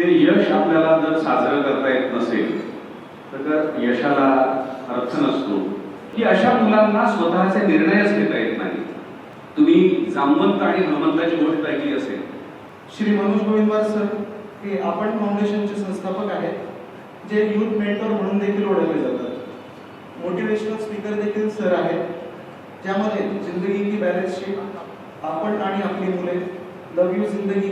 ते यश आपल्याला जर साजरं करता येत नसेल तर यशाला अर्थ नसतो. की अशा मुलांना स्वतःचे निर्णयच घेता येत नाही. तुम्ही जामवंत आणि हनुमंताची गोष्ट ऐकली असेल. श्री मनोज गोविंदवार सर हे आपण फाउंडेशनचे संस्थापक आहेत जे युथ मेंटर म्हणून देखील ओळखले जातात. मोटिवेशनल स्पीकर देखील सर आहेत ज्यामध्ये जिंदगी की बॅलन्स शीट आपण आणि आपली मुले लव यू जिंदगी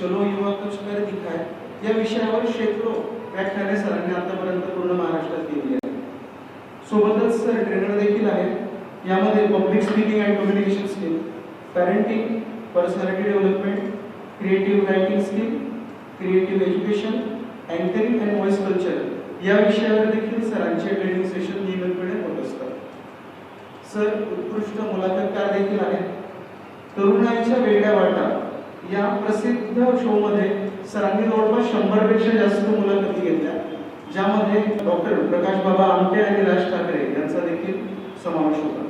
चलो युवा कुछ कर दिखाए या विषयावर शेकडो व्याख्याने सरांनी आतापर्यंत पूर्ण महाराष्ट्रात केली आहे सोबतच सर ट्रेनर देखील आहेत. यामध्ये public speaking and communication skill parenting personality development creative writing skill creative education anchoring and voice culture या विषयावर देखील सरांचे ट्रेनिंग सेशन नियमितपणे होत असतात. सर उत्कृष्ट मुलाखतकार देखील आहेत. तरुणाईच्या वेगळ्या वाटा या प्रसिद्ध शोमध्ये सरांनी जवळपास शंभरपेक्षा जास्त मुलाखती घेतल्या. ज्यामध्ये डॉक्टर प्रकाश बाबा आमटे आणि राज ठाकरे यांचा देखील समावेश होता.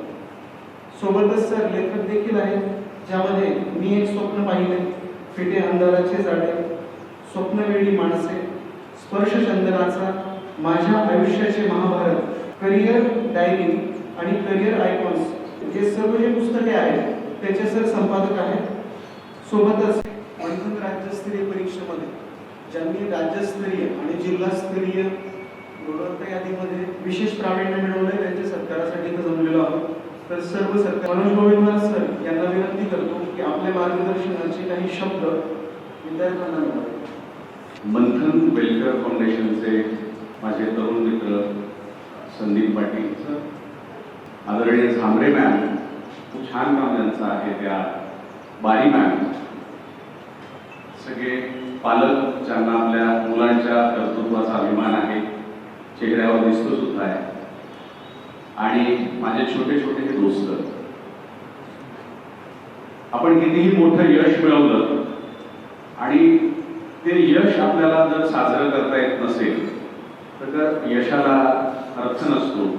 सोबतच सर लेखक देखील आहेत ज्यामध्ये मी एक स्वप्न पाहिले. फिटे अंधाराचे जाडे स्वप्नवेळी माणसे स्पर्श चंदनाचा माझ्या आयुष्याचे महाभारत करिअर डायरी आणि करिअर आयकॉन्स हे सर्व जे पुस्तके आहेत त्याचे सर संपादक आहेत. सोबतच मंथन राज्यस्तरीय परीक्षेमध्ये ज्यांनी राज्यस्तरीय आणि जिल्हास्तरीय गुणवत्ता यादीमध्ये विशेष प्रावीण्य मिळवले त्यांच्या सत्कारासाठी जमलेलो आहोत. तर सर्व सत्कार मनोज गोविंदवार सर यांना विनंती करतो की आपल्या मार्गदर्शनाचे काही शब्द विद्यार्थ्यांना मिळावे. मंथन वेलफेअर फाउंडेशनचे माझे तरुण मित्र संदीप पाटील सर आदरणीय झांबरे मॅम खूप छान काम त्यांचं आहे त्या बारी मॅम. सगळे पालक ज्यांना आपल्या मुलांच्या कर्तृत्वाचा अभिमान आहे चेहऱ्यावर दिसतो सुद्धा आहे. आणि माझे छोटे छोटे हे दोस्त. आपण कितीही मोठं यश मिळवलं आणि ते यश आपल्याला जर साजरं करता येत नसेल तर यशाला अर्थ नसतो.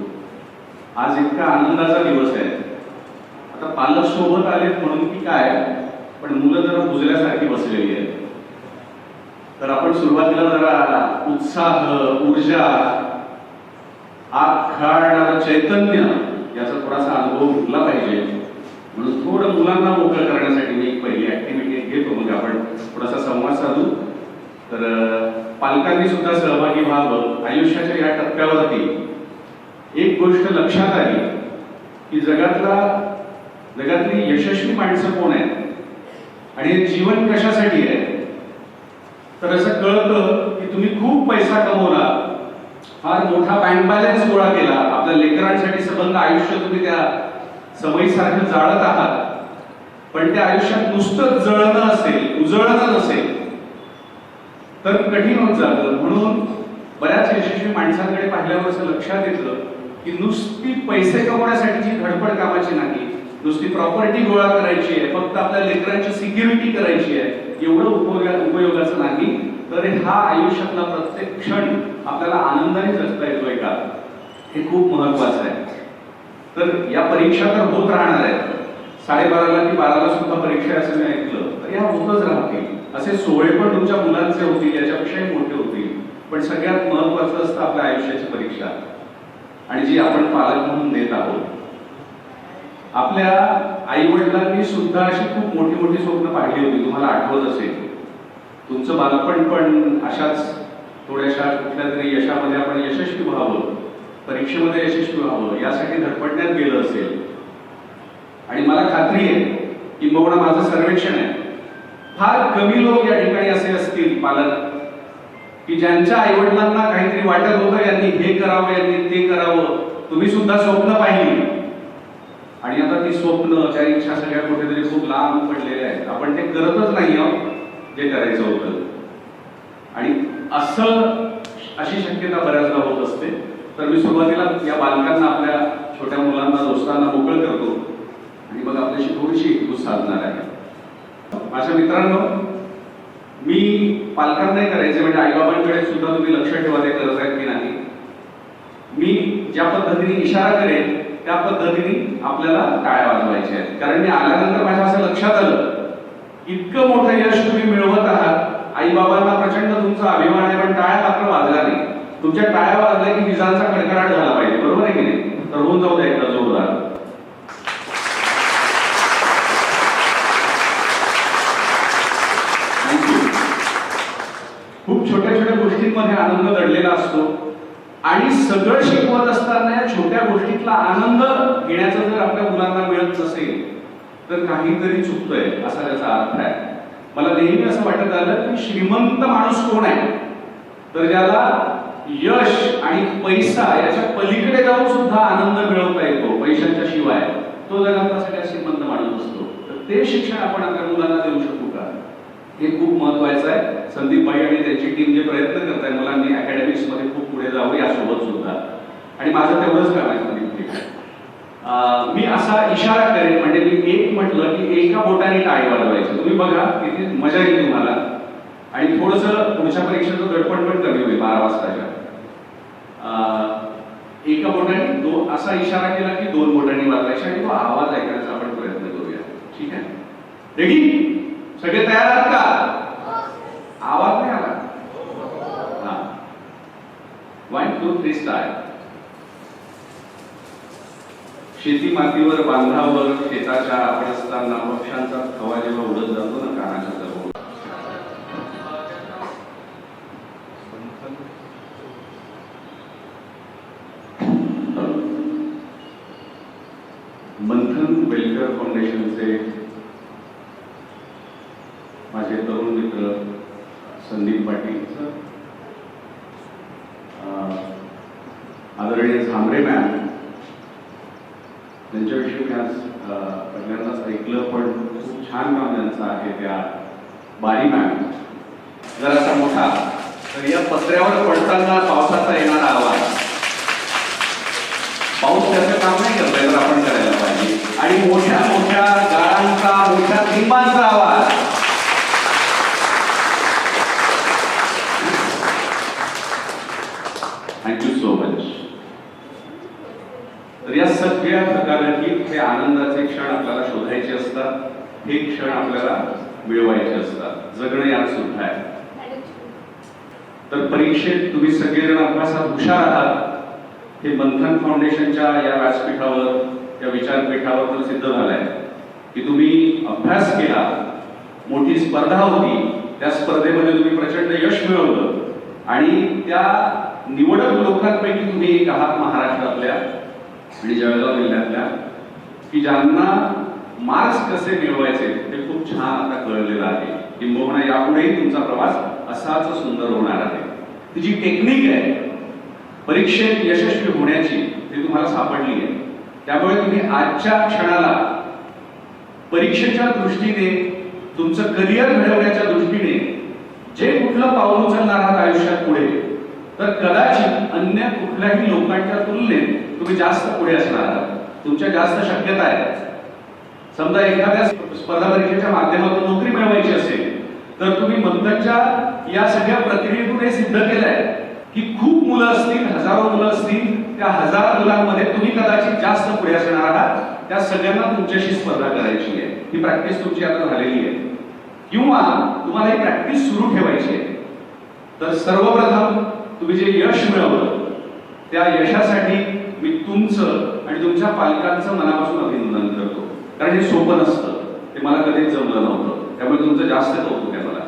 आज इतका आनंदाचा दिवस आहे. आता पालक सोबत आलेत म्हणून की काय पण मुलं जरा बुजल्यासारखी बसलेली आहेत. तर आपण सुरुवातीला जरा उत्साह ऊर्जा आत खळाळणारं चैतन्य याचा थोडासा अनुभव घेतला पाहिजे. म्हणून थोडं मुलांना मोकळं करण्यासाठी मी एक पहिली ऍक्टिव्हिटी घेतो. म्हणजे आपण थोडासा संवाद साधू. तर पालकांनी सुद्धा सहभागी व्हावं. आयुष्याच्या या टप्प्यावरती एक गोष्ट लक्षात आली की जगातला जगातली यशस्वी माणसं कोण आहेत? आणि हे जीवन कशासाठी आहे तर असं कळतं की तुम्ही खूप पैसा कमवला. फार मोठा बँक बॅलन्स गोळा केला. आपल्या लेकरांसाठी संबंध आयुष्य तुम्ही त्या समयीसारखं जाळत आहात. पण त्या आयुष्यात नुसतं जळणं असेल उजळणं नसेल तर कठीण होत जातं. म्हणून बऱ्याच यशस्वी माणसांकडे पाहिल्यावर असं लक्षात येतं की नुसती पैसे कमवण्यासाठीची धडपड कामाची नाही नुसती प्रॉपर्टी गोळा करायची आहे फक्त आपल्या लेकरांची सिक्युरिटी करायची आहे एवढं उपयोगा उपयोगाचं नाही तर हा आयुष्यातला प्रत्येक क्षण आपल्याला आनंदाने जगता येतोय का? हे खूप महत्वाचं आहे. तर या परीक्षा तर होत राहणार आहेत. साडेबाराला की बाराला सुद्धा परीक्षा आहे असं मी ऐकलं. तर या होतच राहतील. असे सोहळे पण तुमच्या मुलांचे होतील याच्यापेक्षाही मोठे होतील. पण सगळ्यात महत्वाचं असतं आपल्या आयुष्याची परीक्षा. आणि जी आपण पालक म्हणून देत आहोत. आपल्या आई वडिलांनी सुद्धा अशी खूप मोठी मोठी स्वप्न पाहिली होती. तुम्हाला आठवत असेल. तुमचं बालपण पण अशाच थोड्याशा कुठल्या तरी यशामध्ये आपण यशस्वी व्हावं परीक्षेमध्ये यशस्वी व्हावं यासाठी धडपडण्यात गेलं असेल. आणि मला खात्री आहे की बघणं माझं सर्वेक्षण आहे. फार कमी लोक या ठिकाणी असे असतील पालक की ज्यांच्या आईवडिलांना काहीतरी वाटत होतं यांनी हे करावं यांनी ते करावं. तुम्ही सुद्धा स्वप्न पाहिली. आणि आता ती स्वप्न त्या इच्छा सगळ्या कुठेतरी खूप लांब पडलेल्या आहेत. आपण ते करतच नाही आहोत जे करायचं होतं. आणि असं अशी शक्यता बऱ्याचदा होत असते. तर मी सुरुवातीला या बालकांना आपल्या छोट्या मुलांना दोस्तांना मोकळ करतो. आणि मग आपल्याशी थोडीशी एकूच साधणार आहे. माझ्या मित्रांनो मी पालकांनाही करायचे म्हणजे आईबाबांकडे सुद्धा तुम्ही लक्ष ठेवा ते करत आहेत की नाही. मी ज्या पद्धतीने इशारा करेन त्या पद्धतीने आपल्याला टाळ्या वाजवायच्या आहेत. कारण मी आल्यानंतर माझ्या असं लक्षात आलं इतकं मोठं यश तुम्ही मिळवत आहात. आई बाबांना प्रचंड तुमचा अभिमान आहे पण टाळ्या मात्र वाजला नाही तुमच्या टाळ्या वाजल्या की विजांचा कडकडाट झाला पाहिजे बरोबर आहे की नाही? तर होऊन जाऊ द्या एकदा जोरदार Thank you. खूप छोट्या छोट्या गोष्टींमध्ये आनंद दडलेला असतो आणि सगळं शिकवत असताना या छोट्या गोष्टीतला आनंद घेण्याचा जर आपल्या मुलांना मिळत नसेल तर काहीतरी चुकतंय असा त्याचा अर्थ आहे. मला नेहमी असं वाटत आलं की श्रीमंत माणूस कोण आहे? तर ज्याला यश आणि पैसा याच्या पलीकडे जाऊन सुद्धा आनंद मिळवता येतो पैशांच्या शिवाय तो जगातला सगळ्यात श्रीमंत माणूस असतो तर ते शिक्षण आपण आपल्या मुलांना देऊ शकतो हे खूप महत्वाचं आहे. संदीप भाई आणि त्यांची टीम जे प्रयत्न करत आहे मला अकॅडमिक्समध्ये खूप पुढे जावं यासोबत सुद्धा. आणि माझं तेवढंच काम आहे संदीप मी असा इशारा करेन म्हणजे मी एक म्हटलं की एका बोटाने टाळी वाजवायची तुम्ही बघा किती मजा येईल तुम्हाला. आणि थोडस पुढच्या परीक्षेचं दडपण पण कमी होईल बारा वाजताच्या. एका बोटाने दो असा इशारा केला की दोन बोटांनी वाजवायचे आणि तो आवाज ऐकण्याचा आपण प्रयत्न करूया. ठीक आहे? रेडी सगळे तयार आहात का? आवाज नाही आला. हा. वन टू थ्री स्टार शेती मातीवर बांधावर शेताच्या आपण असताना पक्ष्यांचा थवा जेव्हा उडत जातो ना कानाच्या जवळ मंथन वेलफेअर फाउंडेशनचे माझे तरुण मित्र संदीप पाटील सर अं, आदरणीय त्यांच्याविषयी मी आज पहिल्यांदाच ऐकलं पण खूप छान काम त्यांचं आहे त्या बारी मॅम जरासा मोठा. तर या पत्र्यावर पडताना पावसाचा येणारा आवाज. पाऊस त्याचं काम नाही करता तर आपण करायला पाहिजे. आणि मोठ्या मोठ्या गाळांचा मोठ्या थेंबांचा आवाज थँक्यू सो मच तर या सगळ्या असे आनंदाचे क्षण आपल्याला शोधायचे असतात. हे क्षण आपल्याला मिळवायचे असतात. जगणं यात सुद्धा आहे. तर परीक्षेत तुम्ही सगळेजण अभ्यासात हुशार आहात. हे मंथन फाउंडेशनच्या या व्यासपीठावर या विचारपीठावर तर सिद्ध झालंय. की तुम्ही अभ्यास केला मोठी स्पर्धा होती त्या स्पर्धेमध्ये तुम्ही प्रचंड यश मिळवलं. आणि त्या निवडक लोकांपैकी तुम्ही एक आहात महाराष्ट्रातल्या आणि जळगाव जिल्ह्यातल्या. की ज्यांना मार्क्स कसे मिळवायचे ते खूप छान आता कळलेलं आहे. किंबहुना यापुढेही तुमचा प्रवास असाच सुंदर होणार आहे. ती जी टेक्निक आहे परीक्षेत यशस्वी होण्याची ती तुम्हाला सापडली आहे. त्यामुळे तुम्ही आजच्या क्षणाला परीक्षेच्या दृष्टीने तुमचं करिअर घडवण्याच्या दृष्टीने जे कुठलं पाऊल उचलणार आहात आयुष्यात पुढे तर कदाचित अन्य कुठल्याही लोकांच्या तुलनेत तुम्ही जास्त पुढे असणार आहात. तुमच्या जास्त शक्यता आहेत समजा एखाद्या स्पर्धा परीक्षेच्या माध्यमातून नोकरी मिळवायची असेल तर तुम्ही मंथनच्या या सगळ्या प्रक्रियेतून हे सिद्ध केलंय की खूप मुलं असतील हजारो मुलं असतील त्या हजार मुलांमध्ये तुम्ही कदाचित जास्त पुढे असणार आहात. त्या सगळ्यांना तुमच्याशी स्पर्धा करायची आहे. ही प्रॅक्टिस तुमची आता झालेली आहे. किंवा तुम्हाला ही प्रॅक्टिस सुरू ठेवायची आहे. तर सर्वप्रथम तुम्ही जे यश मिळवलं त्या यशासाठी मी तुमचं आणि तुमच्या पालकांचं मनापासून अभिनंदन करतो. कारण हे सोपं नसतं. ते मला कधीच जमलं नव्हतं. त्यामुळे तुमचं जास्त कौतुक आहे मला.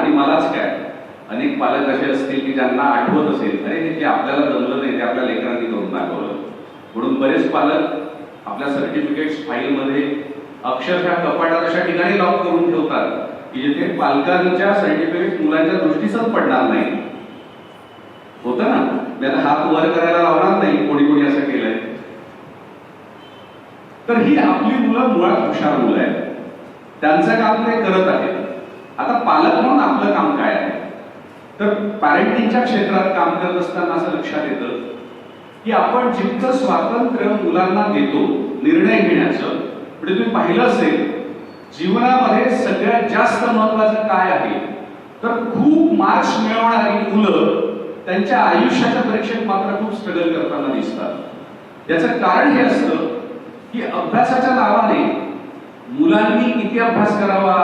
आणि मलाच काय? अनेक पालक असे असतील की ज्यांना आठवत असेल अरे हे जे आपल्याला जमलं नाही ते आपल्या लेकरांनी करून दाखवलं. म्हणून बरेच पालक आपल्या सर्टिफिकेट्स फाईलमध्ये अक्षरशः कपाटात अशा ठिकाणी लॉक करून ठेवतात की जिथे पालकांच्या सर्टिफिकेट मुलांच्या दृष्टीसच पडणार नाही. होतं ना? मी आता हात वर करायला लावणार नाही कोणी कोणी असं तर ही आपली मुलं मुळात हुशार मुलं आहेत. त्यांचं काम ते करत आहेत. आता पालक म्हणून आपलं काम काय आहे? तर पॅरेंटिंगच्या क्षेत्रात काम करत असताना असं लक्षात येतं की आपण जितकं स्वातंत्र्य मुलांना देतो निर्णय घेण्याचं म्हणजे तुम्ही पाहिलं असेल जीवनामध्ये सगळ्यात जास्त महत्वाचं काय आहे? तर खूप मार्क्स मिळवणारी मुलं त्यांच्या आयुष्याच्या परीक्षेत मात्र खूप स्ट्रगल करताना दिसतात. याचं कारण हे असतं की अभ्यासाच्या नावाने मुलांनी किती अभ्यास करावा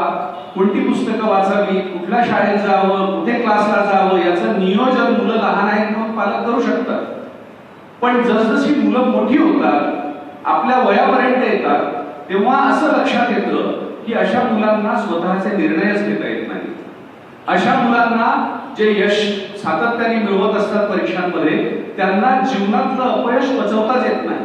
कोणती पुस्तकं वाचावी कुठल्या शाळेत जावं कुठे क्लासला जावं याचं नियोजन मुलं लहान आहेत म्हणून पालक करू शकतात. पण जसजशी मुलं मोठी होतात आपल्या वयापर्यंत येतात तेव्हा असं लक्षात येतं की अशा मुलांना स्वतःचे निर्णयच घेता येत नाही अशा मुलांना जे यश सातत्याने मिळवत असतात परीक्षांमध्ये त्यांना जीवनातलं अपयश पचवताच येत नाही.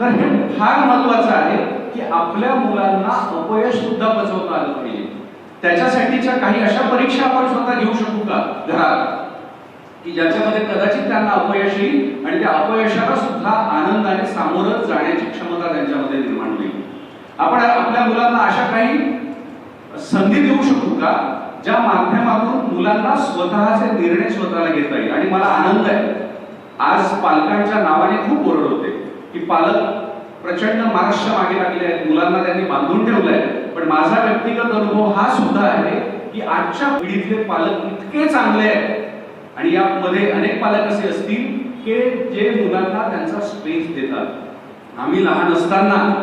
तर हे फार महत्वाचं आहे की आपल्या मुलांना अपयश सुद्धा पचवता आलं पाहिजे. त्याच्यासाठीच्या काही अशा परीक्षा आपण स्वतः घेऊ शकू का घरात? की ज्याच्यामध्ये कदाचित त्यांना अपयश येईल आणि त्या अपयशाला सुद्धा आनंदाने सामोरं जाण्याची क्षमता त्यांच्यामध्ये निर्माण होईल. आपण आपल्या मुलांना अशा काही संधी देऊ शकू का? ज्या माध्यमातून मुलांना स्वतःचे निर्णय स्वतःला घेता येईल. आणि मला आनंद आहे. आज पालकांच्या नावाने खूप ओरड होते. की पालक प्रचंड मार्क्सच्या मागे लागले आहेत. मुलांना त्यांनी बांधून ठेवलंय. पण माझा व्यक्तिगत अनुभव हा सुद्धा आहे की आजच्या पिढीतले पालक इतके चांगले आहेत. आणि यामध्ये अनेक पालक असे असतील की जे मुलांना त्यांचा स्पेस देतात. आम्ही लहान असताना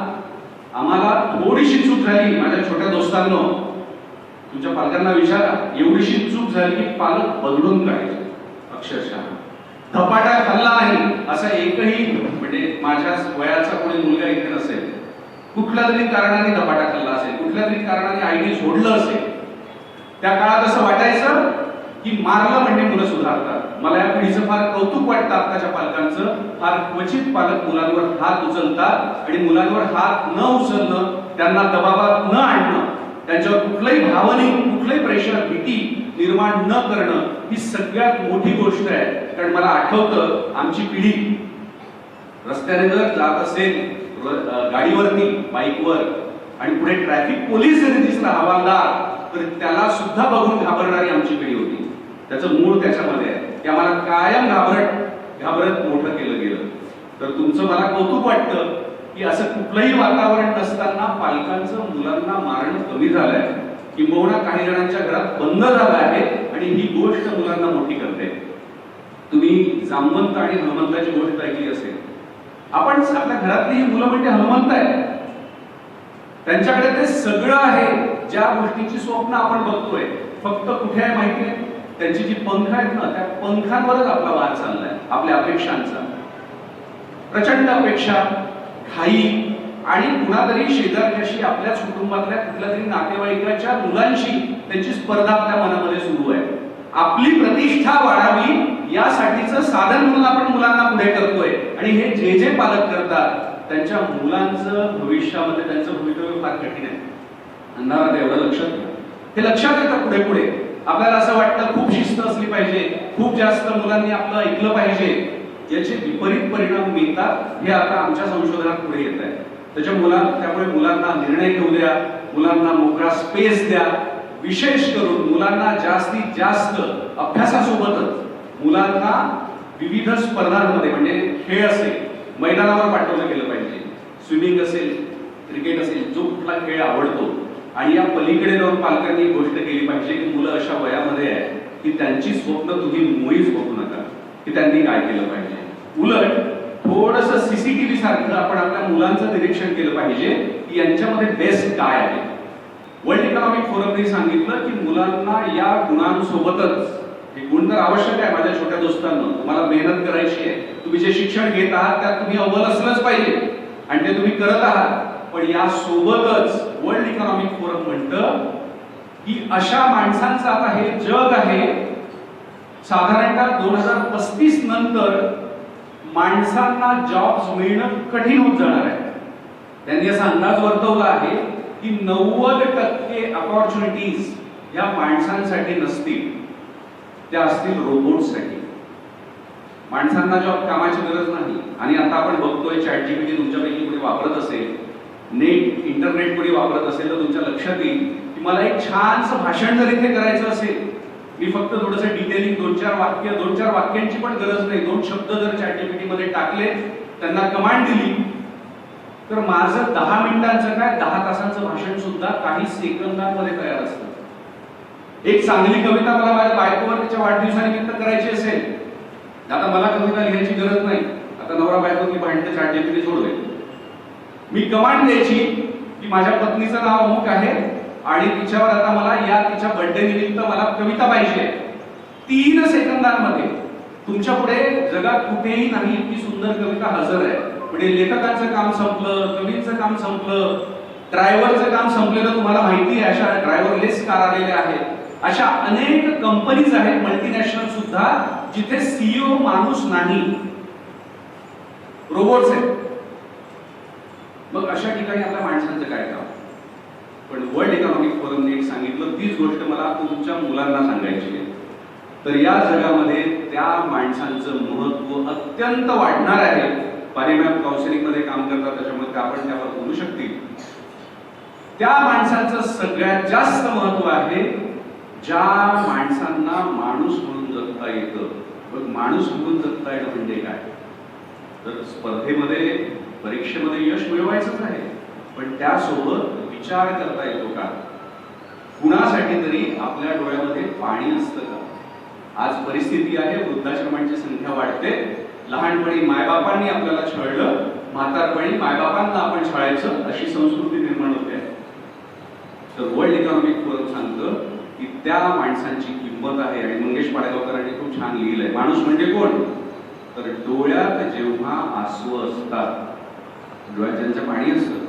आम्हाला थोडीशी चूक झाली माझ्या छोट्या दोस्तांनो. तुमच्या पालकांना विचारा एवढीशी चूक झाली की पालक बदलून काढायचे अक्षरशः. धपाटा खाल्ला नाही असा एकही म्हणजे माझ्या वयाचा कोणी मुलगा इथे नसेल. कुठल्या तरी कारणाने धपाटा खाल्ला असेल कुठल्या तरी कारणाने आईने सोडलं असेल. त्या काळात असं वाटायचं की मारलं म्हणजे मुलं सुधारतात. मला या पिढीचं फार कौतुक वाटतं आत्ताच्या पालकांचं. फार क्वचित पालक मुलांवर हात उचलतात आणि मुलांवर हात न उचलणं त्यांना दबावात न आणणं त्यांच्यावर कुठलंही भावनिक कुठलंही प्रेशर भीती निर्माण न करणं ही सगळ्यात मोठी गोष्ट आहे. कारण मला आठवतं आमची पिढी रस्त्याने जर जात असेल गाडीवरती बाईकवर आणि पुढे ट्रॅफिक पोलीस जरी दिसला हवालदार तर त्याला सुद्धा बघून घाबरणारी आमची पिढी होती. त्याचं मूळ त्याच्यामध्ये आहे. की आम्हाला कायम घाबरट घाबरत मोठं केलं गेलं. तर तुमचं मला कौतुक वाटतं की असं कुठलंही वातावरण नसताना पालकांचं मुलांना मारणं कमी झालंय. किंबहुना काही जणांच्या घरात बंद झाला आहे आणि ही गोष्ट मुलांना मोठी करते. तुम्ही जामवंत आणि हनुमंताची गोष्ट ऐकली असेल. आपण आपल्या घरातली ही मुलं म्हणजे हनुमंत आहे त्यांच्याकडे ते सगळं आहे. ज्या गोष्टीची स्वप्न आपण बघतोय फक्त कुठे आहे माहिती आहे त्यांची जी पंख आहेत ना त्या पंखांवरच आपला वाद चाललाय आपल्या अपेक्षांचा. प्रचंड अपेक्षा घाई आणि कुणातरी शेजारच्याशी आपल्याच कुटुंबातल्या कुठल्या तरी नातेवाईकाच्या मुलांशी त्यांची स्पर्धा आपल्या मनामध्ये सुरू आहे. आपली प्रतिष्ठा वाढावी यासाठीचं साधन म्हणून आपण मुलांना पुढे करतोय. आणि हे जे जे पालक करतात त्यांच्या मुलांचं भविष्यामध्ये त्यांचं भवितव्य फार कठीण आहे. अंधारात एवढं लक्षात घ्या हे लक्षात येतं पुढे पुढे. आपल्याला असं वाटतं खूप शिस्त असली पाहिजे खूप जास्त मुलांनी आपलं ऐकलं पाहिजे. याचे विपरीत परिणाम मिळतात हे आता आमच्या संशोधनात पुढे येत आहे. त्याच्या मुला त्यामुळे मुलांना निर्णय घेऊ द्या मुलांना मोकळा स्पेस द्या. विशेष करून मुलांना जास्तीत जास्त अभ्यासासोबतच मुलांना विविध स्पर्धांमध्ये म्हणजे खेळ असेल मैदानावर पाठवलं गेलं पाहिजे. स्विमिंग असेल क्रिकेट असेल जो कुठला खेळ आवडतो. आणि या पलीकडे जाऊन पालकांनी गोष्ट केली पाहिजे की मुलं अशा वयामध्ये आहे की त्यांची स्वप्न तुम्ही मुळीच बघू नका की त्यांनी काय केलं पाहिजे. उलट थोडस सीसीटीव्ही सारखं आपण आपल्या मुलांचं निरीक्षण केलं पाहिजे की यांच्यामध्ये बेस्ट काय आहे. वर्ल्ड इकॉनॉमिक फोरमने सांगितलं की मुलांना या गुणांसोबतच हे गुण तर आवश्यक आहे माझ्या छोट्या दोस्तांना तुम्हाला मेहनत करायची आहे. तुम्ही जे शिक्षण घेत आहात त्यात तुम्ही अव्वल असलंच पाहिजे. आणि ते तुम्ही करत आहात. पण या सोबतच वर्ल्ड इकॉनॉमिक फोरम म्हणतं की अशा माणसांचं आता हे जग आहे साधारणतः दोन हजार पस्तीस नंतर माणसांना जॉब्स मिळणं कठीण होत जाणार आहे. त्यांनी असा अंदाज वर्तवला आहे की नव्वद टक्के अपॉर्च्युनिटीज या माणसांसाठी नसतील. त्या असतील रोबोटसाठी माणसांना जॉब कामाची गरज नाही. आणि आता आपण बघतोय चॅट जीपीटी तुमच्यापैकी कोणी वापरत असेल नेट इंटरनेट कोणी वापरत असेल तर तुमच्या लक्षात येईल की मला एक छानसं भाषण जर इथे करायचं असेल. मी फक्त थोडंसं डिटेलिंग दोन चार वाक्य दोन चार वाक्यांची पण गरज नाही. दोन शब्द जर चॅटमध्ये टाकले त्यांना कमांड दिली तर माझं दहा मिनिटांचं काय दहा तासांचं भाषण सुद्धा काही सेकंदांमध्ये तयार असतं. एक चांगली कविता मला माझ्या बायकोवर तिच्या वाढदिवसानिमित्त करायची असेल आता मला कविता लिहायची गरज नाही. आता नवरा बायको मी भांडते चॅट मी कमांड द्यायची की माझ्या पत्नीचं नाव अमुक आहे आणि तिच्यावर आता मला या तिच्या बर्थडे निमित्त मला कविता पाहिजे तीन सेकंदांमध्ये तुमच्यापुढे जगात कुठेही नाही इतकी सुंदर कविता हजर आहे. म्हणजे लेखकांचं काम संपलं कवींचं काम संपलं ड्रायव्हरचं काम संपलेलं तुम्हाला माहिती आहे अशा ड्रायव्हरलेस कार आलेल्या आहेत. अशा अनेक कंपनीज आहेत मल्टीनॅशनल सुद्धा जिथे सीईओ माणूस नाही. रोबोट्स आहेत. मग अशा ठिकाणी आपल्या माणसांचं काय काम? पण वर्ल्ड इकॉनॉमिक फोरमने एक सांगितलं तीच गोष्ट मला तुमच्या मुलांना सांगायची आहे. तर या जगामध्ये त्या माणसांचं महत्त्व अत्यंत वाढणार आहे. पारिमॅप मॅम काउन्सिलिंगमध्ये काम करतात त्याच्यामुळे ते आपण त्यावर बोलू शकतील. त्या माणसांचं सगळ्यात जास्त महत्त्व आहे ज्या माणसांना माणूस म्हणून जगता येतं. मग माणूस म्हणून जगता येणं म्हणजे काय? तर स्पर्धेमध्ये परीक्षेमध्ये यश मिळवायचंच आहे. पण त्यासोबत विचार करता येतो का? कुणासाठी तरी आपल्या डोळ्यामध्ये पाणी असतं का? आज परिस्थिती आहे वृद्धाश्रमांची संख्या वाढते. लहानपणी मायबापांनी आपल्याला छळलं म्हातारपणी मायबापांना आपण छळायचं अशी संस्कृती निर्माण होते. तर वर्ल्ड इकॉनॉमिक फोरम सांगतं की त्या माणसांची किंमत आहे आणि मंगेश पाडगावकरांनी खूप छान लिहिलंय. माणूस म्हणजे कोण? तर डोळ्यात जेव्हा आसू असतात डोळ्यात ज्यांचं पाणी असतं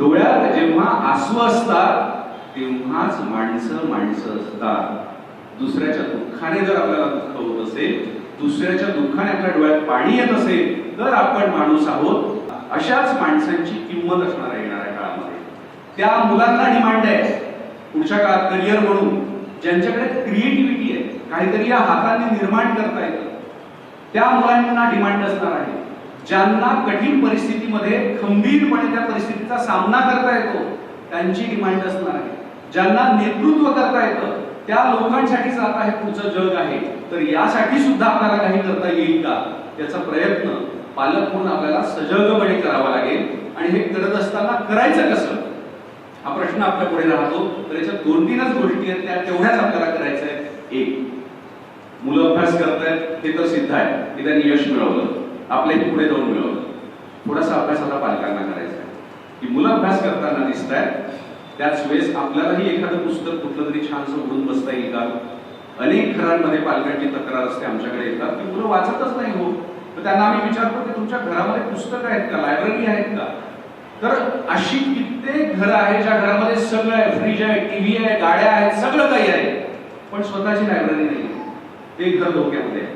डोळ्यात जेव्हा आसू असतात तेव्हाच माणसं माणसं असतात. दुसऱ्याच्या दुःखाने जर आपल्याला दुःख होत असेल दुसऱ्याच्या दुःखाने आपल्या डोळ्यात पाणी येत असेल तर आपण माणूस आहोत. अशाच माणसांची किंमत असणार आहे येणाऱ्या काळामध्ये. त्या मुलांना डिमांड आहे. पुढच्या काळात करिअर म्हणून ज्यांच्याकडे क्रिएटिव्हिटी आहे काहीतरी या हाताने निर्माण करता येतं. त्या मुलांना डिमांड असणार आहे. ज्यांना कठीण परिस्थितीमध्ये खंबीरपणे त्या परिस्थितीचा सामना करता येतो त्यांची डिमांड असणार आहे. ज्यांना नेतृत्व करता येतं त्या लोकांसाठीच आता हे पुढचं जग आहे. तर यासाठी सुद्धा आपल्याला काही करता येईल का? त्याचा प्रयत्न पालक म्हणून आपल्याला सजगपणे करावा लागेल. आणि हे करत असताना करायचं कसं? हा प्रश्न आपल्या पुढे राहतो. तर याच्यात दोन तीनच गोष्टी आहेत त्या तेवढ्याच आपल्याला करायचं आहे एक मुलं अभ्यास करतायत हे तर सिद्ध आहे. की त्यांनी यश मिळवलं. आपल्याही पुढे जाऊन मिळवलं. थोडासा अभ्यास आता पालकांना करायचा आहे. की मुलं अभ्यास करताना दिसत आहेत त्याच वेळेस आपल्यालाही एखादं पुस्तक कुठलं तरी छानसं उघडून बसता येईल का? अनेक घरांमध्ये पालकांची तक्रार असते आमच्याकडे येतात. की मुलं वाचतच नाही हो. तर त्यांना आम्ही विचारतो की तुमच्या घरामध्ये पुस्तकं आहेत का? लायब्ररी आहेत का? तर अशी कित्येक घरं आहे ज्या घरामध्ये सगळं आहे. फ्रीज आहे टीव्ही आहे गाड्या आहेत सगळं काही आहे. पण स्वतःची लायब्ररी नाही. ते घर धोक्यामध्ये आहे.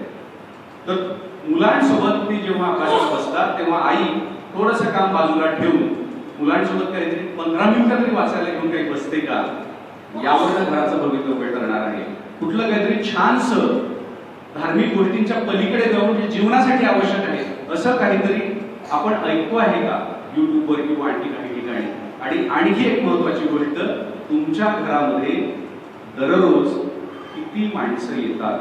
तर मुलांसोबत ती जेव्हा अभ्यासात बसतात तेव्हा आई थोडंसं काम बाजूला ठेवून मुलांसोबत काहीतरी पंधरा मिनिटं तरी वाचायला घेऊन काही बसते का? यावर घराचं भवितव्य ठरणार आहे. कुठलं काहीतरी छानसं धार्मिक गोष्टींच्या पलीकडे जाऊन जे जीवनासाठी आवश्यक आहे असं काहीतरी आपण ऐकतो आहे का? युट्यूबवर किंवा आणखी काही ठिकाणी. आणि आणखी एक महत्वाची गोष्ट तुमच्या घरामध्ये दररोज किती माणसं येतात?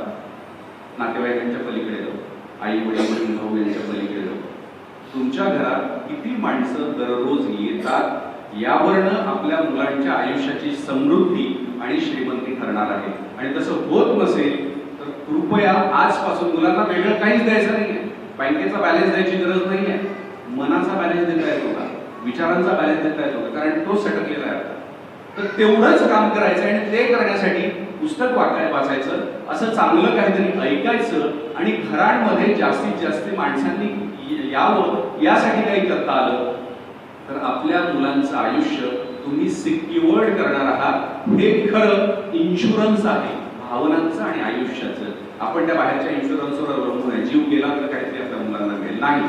नातेवाईकांच्या पलीकडे जाऊन. आई वडील वडील भाऊ यांच्या पलीकडे जाऊ. तुमच्या घरात किती माणसं दररोज येतात यावरनं आपल्या मुलांच्या आयुष्याची समृद्धी आणि श्रीमंती ठरणार आहे. आणि तसं होत नसेल तर कृपया आजपासून मुलांना वेगळं काहीच द्यायचं नाहीये. बँकेचा बॅलन्स द्यायची गरज नाहीये. मनाचा बॅलन्स देता येतो का? विचारांचा बॅलन्स देता येतो का? कारण तो सटकलेला आहे तर तेवढंच काम करायचं आणि ते करण्यासाठी पुस्तक वाचाय वाचायचं असं चांगलं काहीतरी ऐकायचं आणि घरांमध्ये जास्तीत जास्त माणसांनी यावं यासाठी काही करता आलं तर आपल्या मुलांचं आयुष्य तुम्ही सिक्युअर्ड करणार आहात. हे खरं इन्शुरन्स आहे भावनांचं आणि आयुष्याचं. आपण त्या बाहेरच्या इन्शुरन्सवर अवलंबून आहे. जीव गेला तर काहीतरी आपल्या मुलांना मिळेल. नाही.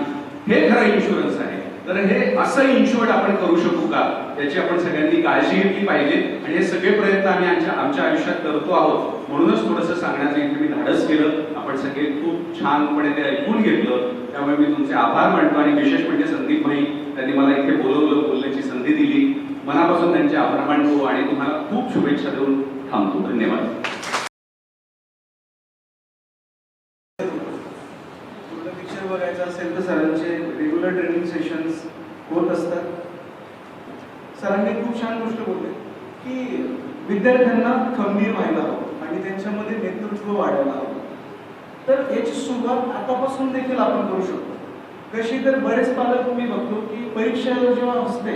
हे खरं इन्शुरन्स आहे. तर हे असं इन्शुअर्ड आपण करू शकू का? याची आपण सगळ्यांनी काळजी घेतली पाहिजे. आणि हे सगळे प्रयत्न आम्ही आमच्या आमच्या आयुष्यात करतो आहोत. म्हणूनच थोडंसं सांगण्याचं इथे मी धाडस केलं. आपण सगळे खूप छानपणे ते ऐकून घेतलं. त्यामुळे मी तुमचे आभार मानतो आणि विशेष म्हणजे संदीप भाई त्यांनी मला इथे बोलवलं बोलण्याची संधी दिली. मनापासून त्यांचे आभार मानतो आणि तुम्हाला खूप शुभेच्छा देऊन थांबतो. धन्यवाद. पिक्चर बघायचा असेल तर सरांचे रेग्युलर ट्रेनिंग सेशन्स होत असतात. सरांनी खूप छान गोष्ट बोलले की विद्यार्थ्यांना खंबीर व्हायला हवं. आणि त्यांच्यामध्ये नेतृत्व वाढायला हवं तर याची सुरुवात आतापासून देखील आपण करू शकतो. कशी तर बरेच पालक मी बघतो की परीक्षा जेव्हा असते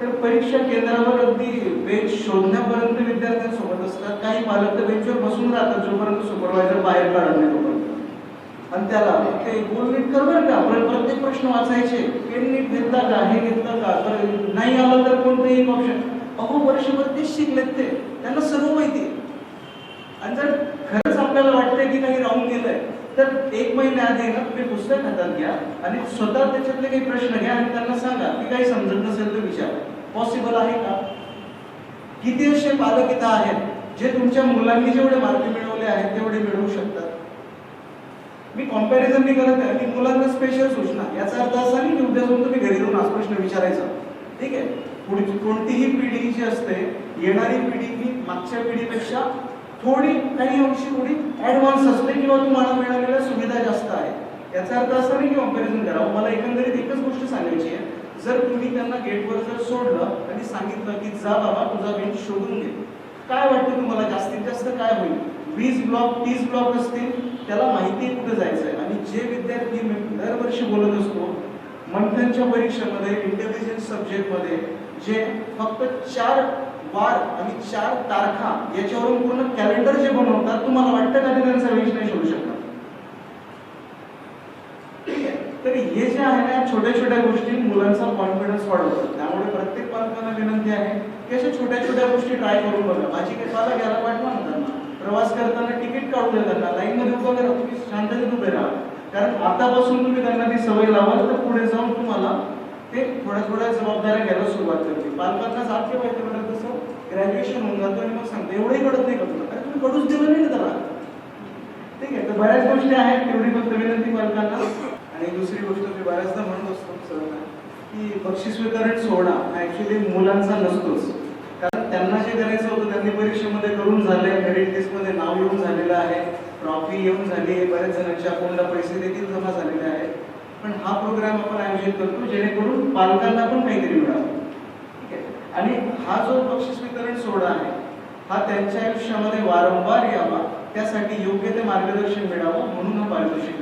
तर परीक्षा केंद्रावर अगदी बेंच शोधण्यापर्यंत विद्यार्थ्यांसोबत असतात. काही पालक तर बेंचवर बसून राहतात जोपर्यंत सुपरवायझर बाहेर काढत नाही तोपर्यंत. आणि त्याला ते गोल नीट कर बरं का. आपण प्रत्येक प्रश्न वाचायचे. पेन नीट घेतला का? हे घेतलं का? तर नाही आलं तर कोणतंही एक ऑप्शन अहो वर्षभर तेच शिकलेत ते. त्यांना सर्व माहिती आणि जर खरंच आपल्याला वाटतंय की काही राहून गेलंय तर एक महिन्याआधी ना तुम्ही पुस्तक हातात घ्या आणि स्वतः त्याच्यातले काही प्रश्न घ्या आणि त्यांना सांगा की काही समजत नसेल तर विचार. पॉसिबल आहे का? किती असे पालक इथं आहेत जे तुमच्या मुलांनी जेवढे मार्क मिळवले आहेत तेवढे मिळवू शकतात? मी कॉम्पॅरिझन नाही करत आहे की मुलांना स्पेशल सूचना याचा अर्थ असा नाही की उद्या जाऊन तुम्ही घरी जाऊन आज प्रश्न विचारायचा. ठीक आहे? पुढची कोणतीही पिढी जी असते येणारी पिढी ही मागच्या पिढीपेक्षा थोडी काही अंशी थोडी ऍडव्हान्स असते किंवा तुम्हाला मिळालेल्या सुविधा जास्त आहेत. याचा अर्थ असा नाही की कॉम्पॅरिझन करावं हो, मला एकंदरीत एकच गोष्ट सांगायची आहे. जर तुम्ही त्यांना गेटवर जर सोडलं आणि सांगितलं की जा बाबा तुझा बेंच शोधून घे. काय वाटतं तुम्हाला? जास्तीत जास्त काय होईल? वीस ब्लॉक तीस ब्लॉक असतील त्याला माहिती आहे कुठे जायचं आहे? आणि जे विद्यार्थी मी दरवर्षी बोलत असतो मंथनच्या परीक्षेमध्ये इंटेलिजन्स सब्जेक्टमध्ये जे फक्त चार वार आणि चार तारखा याच्यावरून पूर्ण कॅलेंडर जे बनवतात तुम्हाला वाटतं का ते त्यांचा वेश नाही शोधू शकतात ठीक आहे तर हे जे आहे ना छोट्या छोट्या गोष्टी मुलांचा कॉन्फिडन्स वाढवतात. त्यामुळे प्रत्येक पालकांना विनंती आहे की अशा छोट्या छोट्या गोष्टी ट्राय करून बघा. माझी काही पालक घ्यायला पाठवा ना. त्यांना प्रवास करताना तिकीट काढून द्या त्यांना लाईन मध्ये उभं करा. तुम्ही शांततेत उभे राहा. कारण आतापासून तुम्ही त्यांना ती सवय लावाल तर पुढे जाऊन तुम्हाला ते थोड्या थोड्या जबाबदाऱ्या घ्यायला सुरुवात करतील पालकांना सारखे माहिती म्हणत तसं ग्रॅज्युएशन होऊन जातो आणि मग सांगतो एवढंही कळत नाही करतो तुला तुम्ही कडूच दिलं नाही ना त्याला. ठीक आहे तर बऱ्याच गोष्टी आहेत तेवढी फक्त विनंती पालकांना. आणि दुसरी गोष्ट मी बऱ्याचदा म्हणत असतो सरांना की बक्षीस वितरण सोहळा हा ऍक्च्युली मुलांचा नसतोच. कारण त्यांना जे करायचं होतं त्यांनी परीक्षेमध्ये करून झाले मेरिट लिस्टमध्ये नाव येऊन झालेलं आहे ट्रॉफी येऊन झाली आहे बऱ्याच जणांच्या अकाउंटला पैसे देखील जमा झालेले आहेत. पण हा प्रोग्राम आपण आयोजित करतो जेणेकरून पालकांना पण काहीतरी मिळावं. ठीक आहे? आणि हा जो बक्षीस वितरण सोहळा आहे हा त्यांच्या आयुष्यामध्ये वारंवार यावा त्यासाठी योग्य ते मार्गदर्शन मिळावं म्हणून हा पारितोषिक